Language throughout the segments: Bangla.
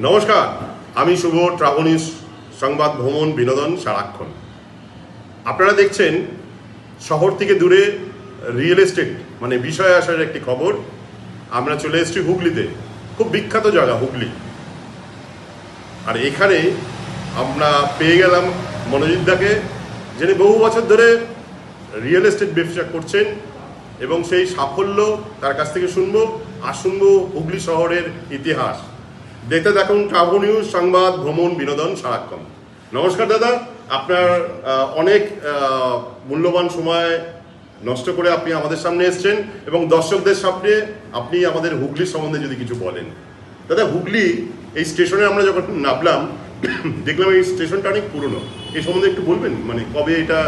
নমস্কার, আমি শুভ ট্রাভনিস, সংবাদ ভ্রমণ বিনোদন সারাক্ষণ। আপনারা দেখছেন শহর থেকে দূরে রিয়েল এস্টেট মানে বিষয় আসার একটি খবর। আমরা চলে এসেছি হুগলিতে, খুব বিখ্যাত জায়গা, হুগলি। আর এখানে আমরা পেয়ে গেলাম মনোজিৎদাকে যিনি বহু বছর ধরে রিয়েল এস্টেট ব্যবসা করছেন এবং সেই সাফল্য তার কাছ থেকে শুনব, আর শুনব হুগলি শহরের ইতিহাস। দেখতে দেখুন ট্রাভো নিউজ সংবাদ ভ্রমণ বিনোদন সারাক্ষণ নমস্কার দাদা। আপনার অনেক মূল্যবান সময় নষ্ট করে আপনি আমাদের সামনে এসছেন এবং দর্শকদের সামনে আপনি আমাদের হুগলির সম্বন্ধে যদি কিছু বলেন। দাদা, হুগলি, এই স্টেশনে আমরা যখন নামলাম, দেখলাম এই স্টেশনটা অনেক পুরনো। এই সম্বন্ধে একটু বলবেন? মানে কবে এটা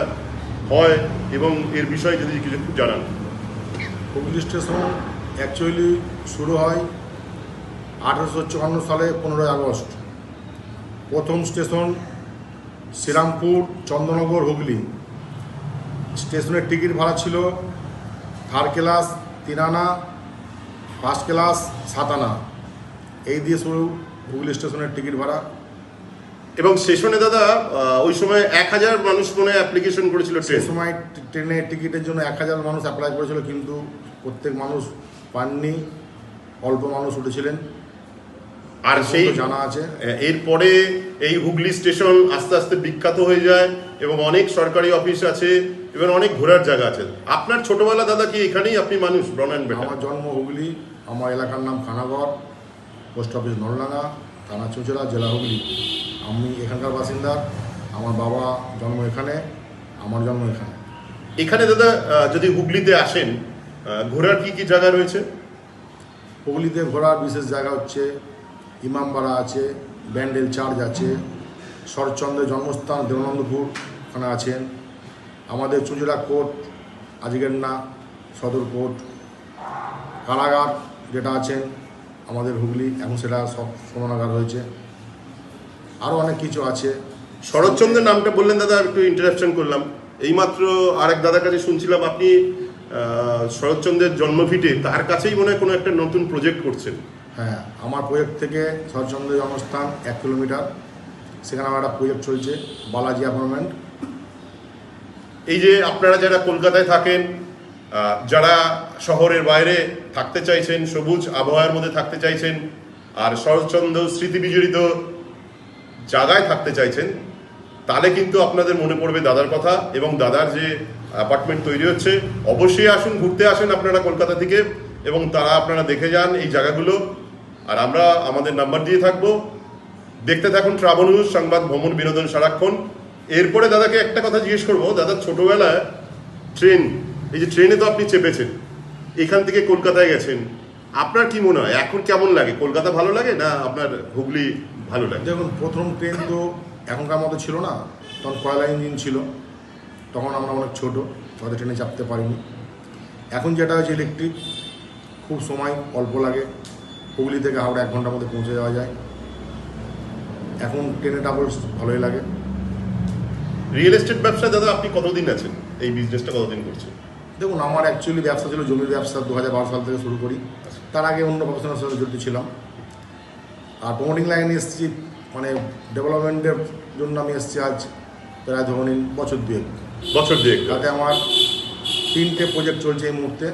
হয় এবং এর বিষয়ে যদি কিছু জানান। হুগলি স্টেশন অ্যাকচুয়ালি শুরু হয় আঠারোশো চুয়ান্ন সালে পনেরোই আগস্ট। প্রথম স্টেশন শ্রীরামপুর চন্দ্রনগর হুগলি। স্টেশনের টিকিট ভাড়া ছিল থার্ড ক্লাস তিন আনা ফার্স্ট ক্লাস সাত আনা। এই দিয়ে শুরু হুগলি স্টেশনের টিকিট ভাড়া। এবং স্টেশনে দাদা ওই সময় এক হাজার মানুষ মনে অ্যাপ্লিকেশন করেছিল সেই ট্রেন সময় ট্রেনের টিকিটের জন্য এক হাজার মানুষ অ্যাপ্লাই করেছিল কিন্তু প্রত্যেক মানুষ পাননি। অল্প মানুষ উঠেছিলেন। আর সেই জানা আছে। এরপরে এই হুগলি স্টেশন আস্তে আস্তে বিখ্যাত হয়ে যায় এবং অনেক সরকারি অফিস আছে এবং অনেক ঘোরার জায়গা আছে। আপনার ছোটবেলা দাদা কি এখানেই আপনি মানুষ ব্রনান বেটা আমার জন্ম হুগলি আমার এলাকার নাম খানাগড় পোস্ট অফিস নলডাঙ্গা থানা চুঁচুড়া জেলা হুগলি। আমি এখানকার বাসিন্দা আমার বাবা জন্ম এখানে আমার জন্ম এখানে। এখানে দাদা যদি হুগলিতে আসেন ঘোরার কি কি জায়গা রয়েছে? হুগলিতে ঘোরার বিশেষ জায়গা হচ্ছে ইমামবাড়া আছে, ব্যান্ডেল চার্চ আছে শরৎচন্দ্রের জন্মস্থান, দেবানন্দপুর ওখানে আছেন আমাদের চুঁচুড়া কোর্ট, আজকের না, সদর কোর্ট। কারাগার যেটা আছেন, আমাদের হুগলি এখন সেটা সব সমানাগার হয়েছে আরও অনেক কিছু আছে। শরৎচন্দ্রের নামটা বললেন দাদা, একটু ইন্টারাকশন করলাম। এইমাত্র আরেক দাদার কাছে শুনছিলাম আপনি শরৎচন্দ্রের জন্মভিটে তার কাছেই মনে হয় কোনো একটা নতুন প্রজেক্ট করছেন। হ্যাঁ আমার প্রজেক্ট থেকে শরৎচন্দ্র জন্মস্থান এক কিলোমিটার। সেখানে আমার একটা প্রজেক্ট চলছে, বালাজি অ্যাপার্টমেন্ট এই যে আপনারা যারা কলকাতায় থাকেন যারা শহরের বাইরে থাকতে চাইছেন, সবুজ আবহাওয়ার মধ্যে থাকতে চাইছেন, আর শরৎচন্দ্র স্মৃতি বিজড়িত জায়গায় থাকতে চাইছেন, তাহলে কিন্তু আপনাদের মনে পড়বে দাদার কথা এবং দাদার যে অ্যাপার্টমেন্ট তৈরি হচ্ছে, অবশ্যই আসুন, ঘুরতে আসেন আপনারা কলকাতা থেকে এবং তারা আপনারা দেখে যান এই জায়গাগুলো। আর আমরা আমাদের নাম্বার দিয়ে থাকব। দেখতে থাকুন ট্রাভেল নিউজ, সংবাদ, ভ্রমণ, বিনোদন সারাক্ষণ। এরপরে দাদাকে একটা কথা জিজ্ঞেস করব। দাদা, ছোটবেলায় ট্রেন, এই যে ট্রেনে তো আপনি চেপেছেন, এখান থেকে কলকাতায় গেছেন। আপনার কি মনে হয়, এখন কেমন লাগে? কলকাতা ভালো লাগে না আপনার হুগলি ভালো লাগে? দেখুন, প্রথম ট্রেন তো এখনকার মতো ছিল না। তখন কয়লা ইঞ্জিন ছিল। তখন আমরা অনেক ছোট হয়তো ট্রেনে চাপতে পারিনি। এখন যেটা হচ্ছে ইলেকট্রিক, খুব সময় অল্প লাগে। হুগলি থেকে হাওড়া এক ঘণ্টার মধ্যে পৌঁছে যাওয়া যায়। এখন ট্রেনে ডাবল ভালোই লাগে। রিয়েল এস্টেট ব্যবসা দাদা আপনি কতদিন আছেন? এই বিজনেসটা কতদিন করছেন? দেখুন আমার অ্যাকচুয়ালি ব্যবসা ছিল জমির ব্যবসা দু হাজার বারো সাল থেকে শুরু করি। তার আগে অন্য প্রফেশনের সাথে জড়িত ছিলাম। আর প্রমোটিং লাইনে এসেছি মানে ডেভেলপমেন্টের জন্য আমি এসেছি আজ প্রায় ধরুন বছর দুয়েক। বছর দুয়েক। তাতে আমার তিনটে প্রজেক্ট চলছে এই মুহূর্তে।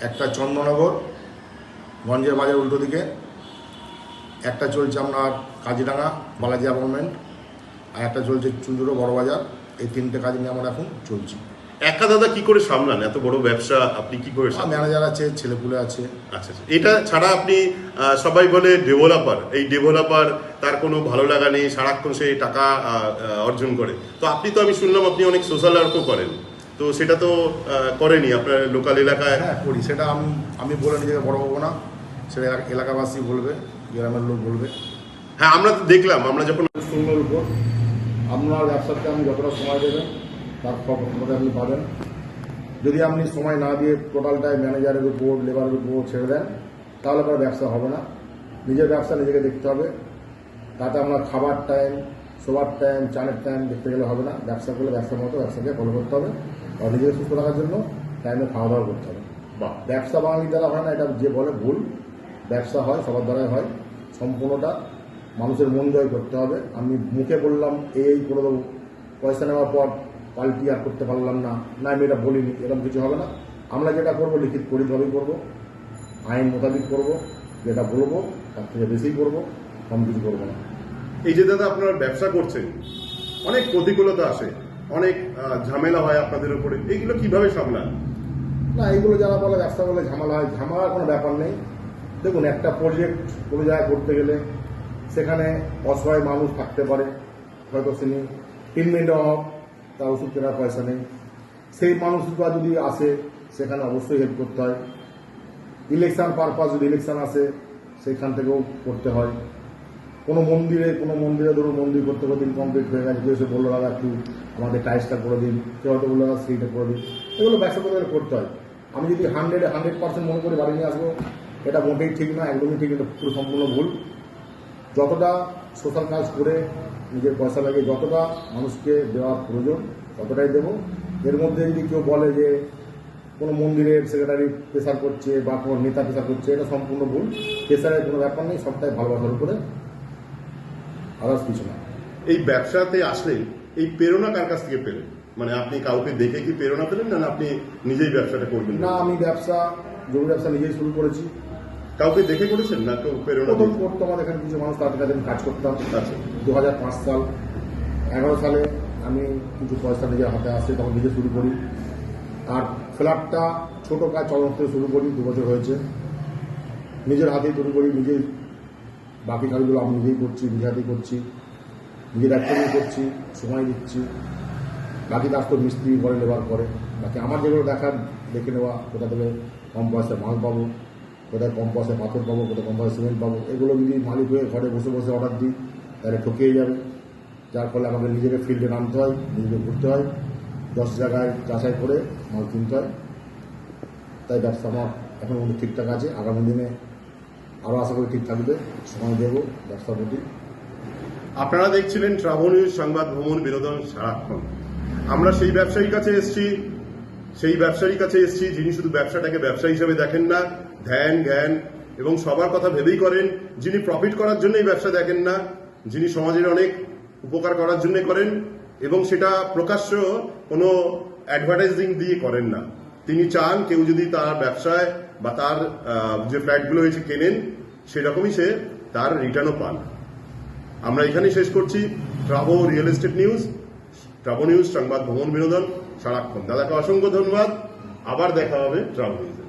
একটা চন্দ্রনগর গঞ্জের বাজার উল্টো দিকে একটা চলছে আপনার কাজিরাঙা বালাজি অ্যাপার্টমেন্ট আর একটা চলছে চুঞ্চুড়ো বড় বাজার। এই তিনটে কাজ নিয়ে আমরা এখন চলছি। একা দাদা কি করে সামলান? এত বড় ব্যবসা আপনি কি করে ম্যানেজার আছে ছেলেপুলে আছে। আচ্ছা আচ্ছা। এটা ছাড়া আপনি সবাই বলে ডেভেলপার এই ডেভেলপার তার কোনো ভালো লাগা নেই সারাক্ষণ সে টাকা অর্জন করে। তো আপনি তো আমি শুনলাম আপনি অনেক সোশ্যাল ওয়ার্কও করেন। তো সেটা তো করেনি আপনার লোকাল এলাকায়। হ্যাঁ করি। সেটা আমি আমি বলে নিজেকে বড় হব না। সেটা এলাকাবাসী বলবে গ্রামের লোক বলবে। হ্যাঁ আমরা তো দেখলাম আমরা যখন সুন্দর উপর। আপনার ব্যবসাতে আপনি যতটা সময় দেবেন তার ফল আপনি পাবেন। যদি আপনি সময় না দিয়ে টোটালটাই ম্যানেজারের উপর লেবারের উপর ছেড়ে দেন তাহলে আপনার ব্যবসা হবে না। নিজের ব্যবসা নিজেকে দেখতে হবে। তাতে আপনার খাবার টাইম শোবার টাইম চানের টাইম দেখতে গেলে হবে না। ব্যবসা করলে ব্যবসার মতো ব্যবসাকে ফলো করতে হবে আর নিজেকে সুস্থ রাখার জন্য টাইমে খাওয়া দাওয়া করতে হবে। বাহ। ব্যবসা বাঙালির দ্বারা হয় না এটা যে বলে ভুল। ব্যবসা হয় সবার দ্বারাই হয় সম্পূর্ণটা মানুষের মন জয় করতে হবে। আমি মুখে বললাম এই করে দেবো পয়সা নেওয়ার পর পাল্টি আর করতে পারলাম না। না আমি এটা বলিনি এরকম কিছু হবে না। আমরা যেটা করব লিখিত পরিভাবেই করব আইন মোতাবিক করব যেটা বলব তার থেকে বেশিই করব কম কিছু করব না। এই যে দাদা আপনারা ব্যবসা করছেন অনেক প্রতিকূলতা আসে অনেক ঝামেলা হয় আপনাদের উপরে এগুলো কীভাবে সামলান? না এইগুলো যারা বলে ব্যবসা বলে ঝামেলা হয় ঝামেলার কোনো ব্যাপার নেই। দেখুন, একটা প্রজেক্ট কোনো জায়গায় করতে গেলে সেখানে অসহায় মানুষ থাকতে পারে, হয়তো তিনি ট্রিটমেন্ট অভাব, তার ওষুধ কেনার পয়সা নেই। সেই মানুষগুলো যদি আসে, সেখানে অবশ্যই হেল্প করতে হয়। ইলেকশন পারপাস যদি ইলেকশন আসে, সেখান থেকেও করতে হয়। কোনো মন্দিরে কোনো মন্দিরে ধরুন, মন্দির করতে করতে কমপ্লিট হয়ে গেছে, কেউ এসে বলল, দাদা, একটু আমাদের টাইসটা করে দিন। কেউ হয়তো বলল, দাদা, সেইটা করে দিন। এগুলো ব্যবসা করতে করতে হয়। আমি যদি হান্ড্রেড হান্ড্রেড পার্সেন্ট মনে করে, বাড়ি নিয়ে আসব এটা মোটেই ঠিক না একদমই ঠিক এটা পুরো সম্পূর্ণ ভুল। যতটা সোশ্যাল কাজ করে নিজের পয়সা লাগিয়ে যতটা মানুষকে দেওয়া প্রয়োজন ততটাই দেবো। এর মধ্যে যদি কেউ বলে যে কোনো মন্দিরের সেক্রেটারি প্রেশার করছে বা কোনো নেতা প্রেশার করছে এটা সম্পূর্ণ ভুল। প্রেশারের কোনো ব্যাপার নেই সবটাই ভালোবাসার উপরে। আদার্স কিছু না। এই ব্যবসাতে আসলে এই প্রেরণা কার কাছ থেকে পেলেন? মানে আপনি কাউকে দেখে কি প্রেরণা পেলেন না আপনি নিজেই ব্যবসাটা করবেন? না আমি ব্যবসা জমি ব্যবসা নিজেই শুরু করেছি। কাউকে দেখে করেছেন না কেউ প্রেরণা প্রথম? করতো আমাদের এখানে কিছু মানুষ তাদের কাছে কাজ করতাম। আচ্ছা। দু সাল এগারো সালে আমি কিছু পয়সা নিজের হাতে আসে তখন নিজে শুরু করি। আর ফ্ল্যাটটা ছোটো কাজ থেকে শুরু করি দু বছর হয়েছে। নিজের হাতেই শুরু করি নিজেই বাকি কাজগুলো আমি নিজেই করছি নিজে হাতেই করছি। নিজের নিয়ে করছি সময় দিচ্ছি। বাকি কাজ তো মিস্ত্রি করে লেবার করে বাকি আমার যেগুলো দেখার দেখে নেওয়া কোথা থেকে কম পয়সায় মাল পাবো। কোথায় কম পয়সায় পাথর পাবো, কোথায় কম সিমেন্ট পাবো, এগুলো যদি মালিক হয়ে ঘরে বসে বসে অর্ডার দিই, তাহলে ঠকিয়ে যাবে। যার ফলে আমাকে নিজেকে ফিল্ডে নামতে হয়, নিজেকে ঘুরতে হয়, দশ জায়গায় যাচাই করে মাল কিনতে হয়। তাই ব্যবসা আমার এখন মধ্যে ঠিকঠাক আছে, আগামী দিনে আরও আশা করি ঠিক থাকবে, সময় দেবো ব্যবসার প্রতি। আপনারা দেখছিলেন নিউজ সংবাদ ভ্রমণ বিনোদন সারাক্ষণ। আমরা সেই ব্যবসায়ীর কাছে এসেছি, সেই ব্যবসায়ীর কাছে এসেছি, যিনি শুধু ব্যবসাটাকে ব্যবসা হিসেবে দেখেন না ধ্যান, জ্ঞান এবং সবার কথা ভেবেই করেন। যিনি প্রফিট করার জন্যই ব্যবসা দেখেন না, যিনি সমাজের অনেক উপকার করার জন্য করেন এবং সেটা প্রকাশ্য কোনো অ্যাডভার্টাইজিং দিয়ে করেন না। তিনি চান কেউ যদি তার ব্যবসায় বা তার যে ফ্ল্যাটগুলো হয়েছে কেনেন, সেরকমই সে তার রিটার্নও পান। আমরা এখানেই শেষ করছি। Travo real estate news, Travo news, সংবাদ, ভ্রমণ, বিনোদন, সারাক্ষণ। দাদাকে অসংখ্য ধন্যবাদ। আবার দেখা হবে ট্রাভো নিউজে।